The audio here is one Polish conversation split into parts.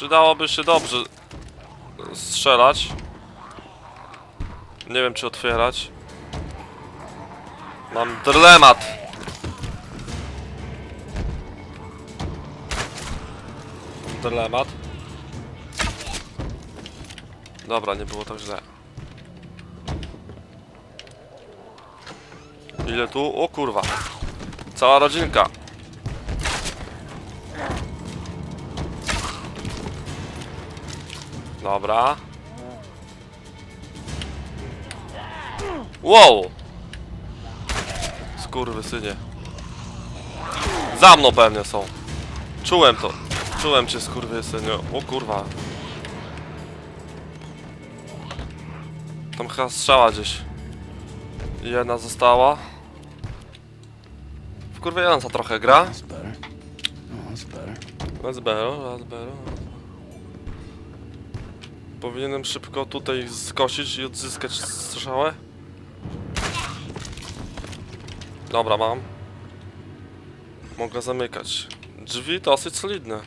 Przydałoby się dobrze strzelać. Nie wiem czy otwierać. Mam dylemat. Dylemat. Dobra, nie było tak źle. Ile tu? O kurwa. Cała rodzinka. Dobra. Wow! Skurwysynie. Za mną pewnie są. Czułem to. Czułem cię, skurwysynie. O kurwa. Tam chyba strzała gdzieś. Jedna została. Wkurwiająca trochę gra. That's better. That's better. Let's better, let's better. Powinienem szybko tutaj skosić i odzyskać strzałę. Dobra, mam. Mogę zamykać. Drzwi dosyć solidne.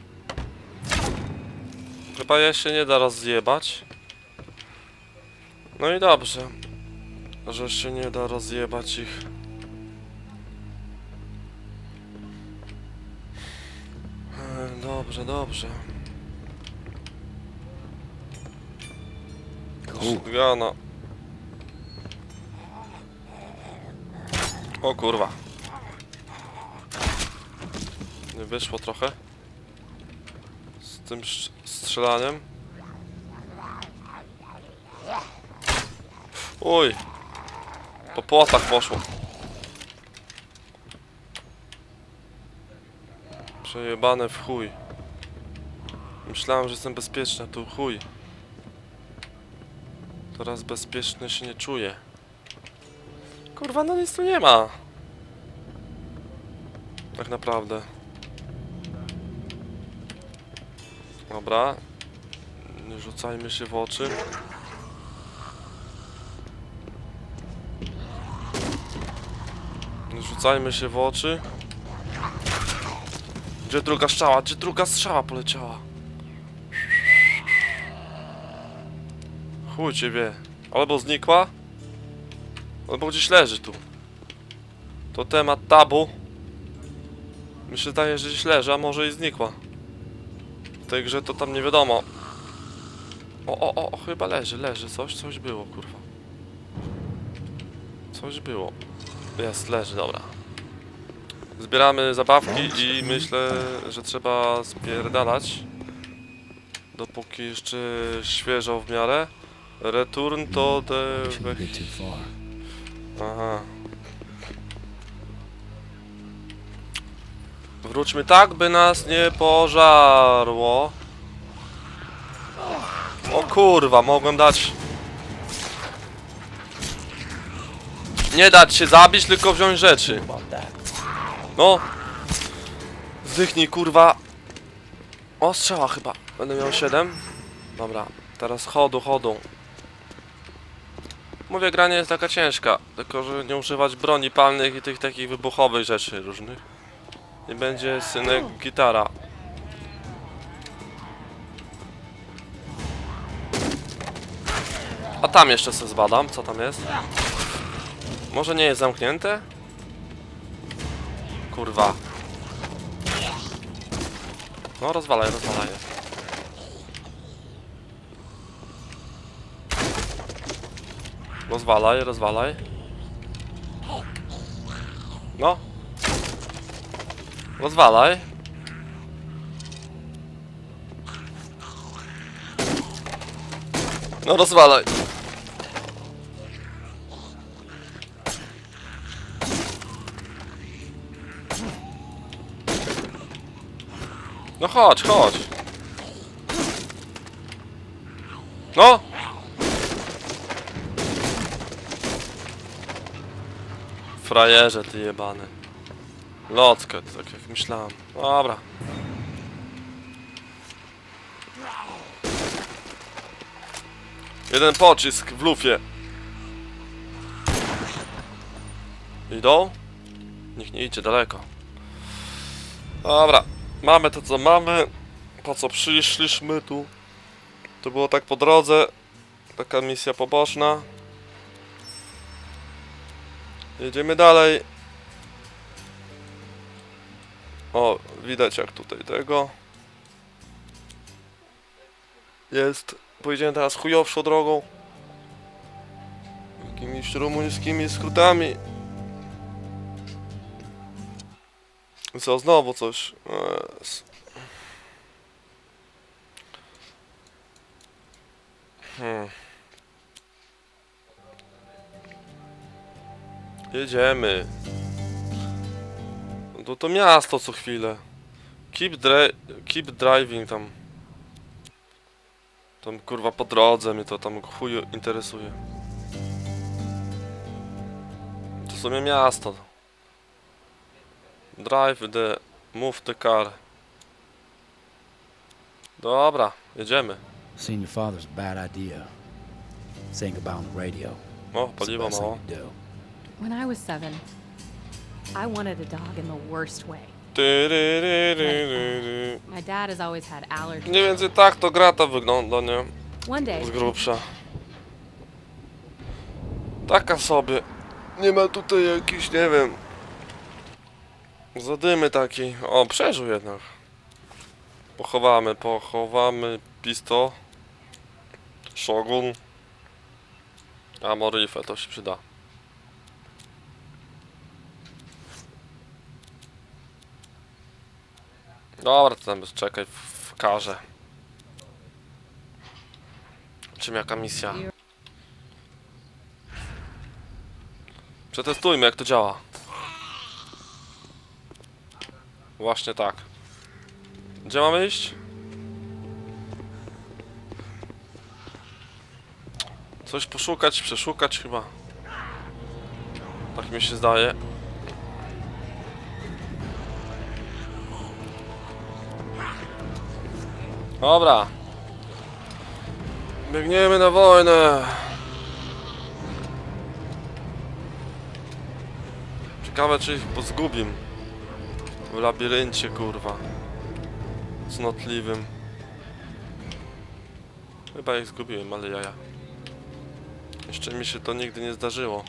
Chyba je się nie da rozjebać. No i dobrze. Że się nie da rozjebać ich. E, Dobrze, dobrze. Shotguna. O kurwa. Nie wyszło trochę. Z tym strzelaniem. Uj. Po płotach poszło. Przejebane w chuj. Myślałem, że jestem bezpieczny, tu chuj. Teraz bezpiecznie się nie czuję. Kurwa, no nic tu nie ma. Tak naprawdę. Dobra. Nie rzucajmy się w oczy. Nie rzucajmy się w oczy. Gdzie druga strzała? Gdzie druga strzała poleciała? Chuj cię wie. Albo znikła, albo gdzieś leży tu. To temat tabu. Mi się zdaje, że gdzieś leży, a może i znikła. W tej grze to tam nie wiadomo. O, o, o, chyba leży, leży. Coś, coś było, kurwa. Coś było. Jest, leży, dobra. Zbieramy zabawki i myślę, że trzeba spierdalać. Dopóki jeszcze świeżo w miarę. Return to the... Aha. Wróćmy tak, by nas nie pożarło. O kurwa, mogłem dać... Nie dać się zabić, tylko wziąć rzeczy. No. Zdychnij, kurwa. O, strzała chyba. Będę miał 7. Dobra, teraz chodu, chodu. Mówię, granie jest taka ciężka. Tylko, że nie używać broni palnych i tych takich wybuchowych rzeczy różnych. I będzie synek gitara. A tam jeszcze se zbadam, co tam jest. Może nie jest zamknięte? Kurwa. No rozwalaj, rozwalaj. Rozwalaj, rozwalaj. No. Rozwalaj. No rozwalaj. No chodź, chodź. No! Frajerze ty jebany. Lotkę, tak jak myślałem. Dobra. Jeden pocisk w lufie. Idą? Niech nie idzie daleko. Dobra, mamy to co mamy. po co przyszliśmy tu. To było tak po drodze. Taka misja poboczna. Jedziemy dalej. O, widać jak tutaj tego. Jest. Pojedziemy teraz chujowszą drogą. Jakimiś rumuńskimi skrótami. Co, znowu coś. Yes. Jedziemy. To to miasto co chwilę. Keep, dri keep driving tam. Tam kurwa po drodze mnie to tam chuju interesuje. To sobie miasto. Drive the... Move the car. Dobra, jedziemy. Seeing your father's bad idea. Saying goodbye on the radio. O, paliwo mało. do. When I was seven, I wanted a dog in the worst way. Tyryryryryry. My dad has always had allergies. Mniej więcej tak to gra ta wygląda, nie? One day, Z grubsza. Taka sobie. Nie ma tutaj jakiś, nie wiem... Zadymy taki. O, przeżył jednak. Pochowamy, pochowamy pisto. Shogun. A Morife to się przyda. Dobra, to tam czekaj w, karze. Czym jaka misja? Przetestujmy jak to działa. Właśnie tak. Gdzie mamy iść? Coś poszukać, przeszukać chyba. Tak mi się zdaje. Dobra. Biegniemy na wojnę. Ciekawe czy ich pozgubim. W labiryncie kurwa. Cnotliwym. Chyba ich zgubiłem, ale jaja. Jeszcze mi się to nigdy nie zdarzyło.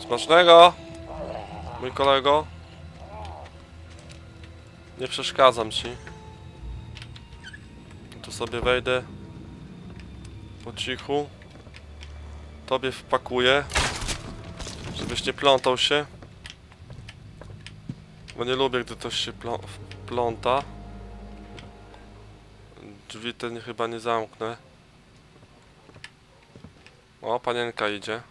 Smacznego! Mój kolego. Nie przeszkadzam ci. Tu sobie wejdę. Po cichu. Tobie wpakuję. Żebyś nie plątał się. Bo nie lubię, gdy ktoś się plą pląta. Drzwi te chyba nie zamknę. O, panienka idzie.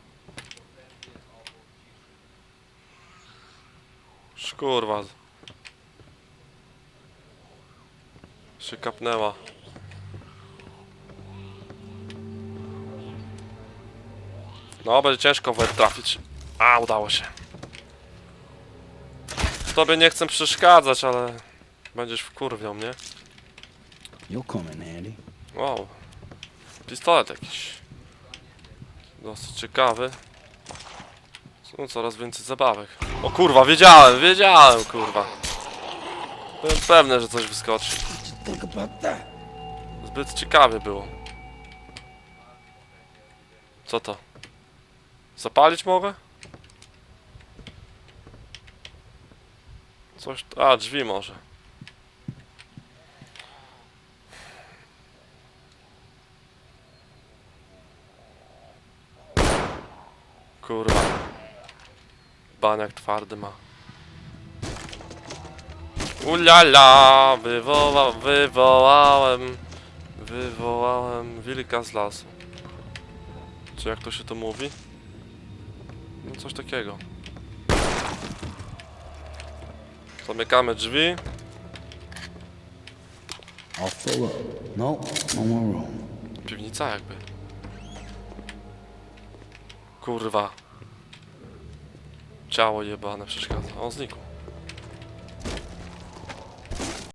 Szkurwa. Się kapnęła. No, będzie ciężko w trafić. A, udało się. Tobie nie chcę przeszkadzać, ale... Będziesz wkurwiał mnie. Wow. Pistolet jakiś. Dosyć ciekawy. Są coraz więcej zabawek. O kurwa, wiedziałem, wiedziałem, kurwa. Byłem pewny, że coś wyskoczy. Zbyt ciekawie było. Co to? Zapalić mogę? Coś... A, drzwi może. Kurwa. Baniak twardy ma. Ulala, wywoła, wywołałem, wywołałem wilka z lasu. Czy jak to się to mówi? No coś takiego. Zamykamy drzwi. No, no more room. Piwnica jakby. Kurwa. Ciało jebane przeszkadza. On znikł.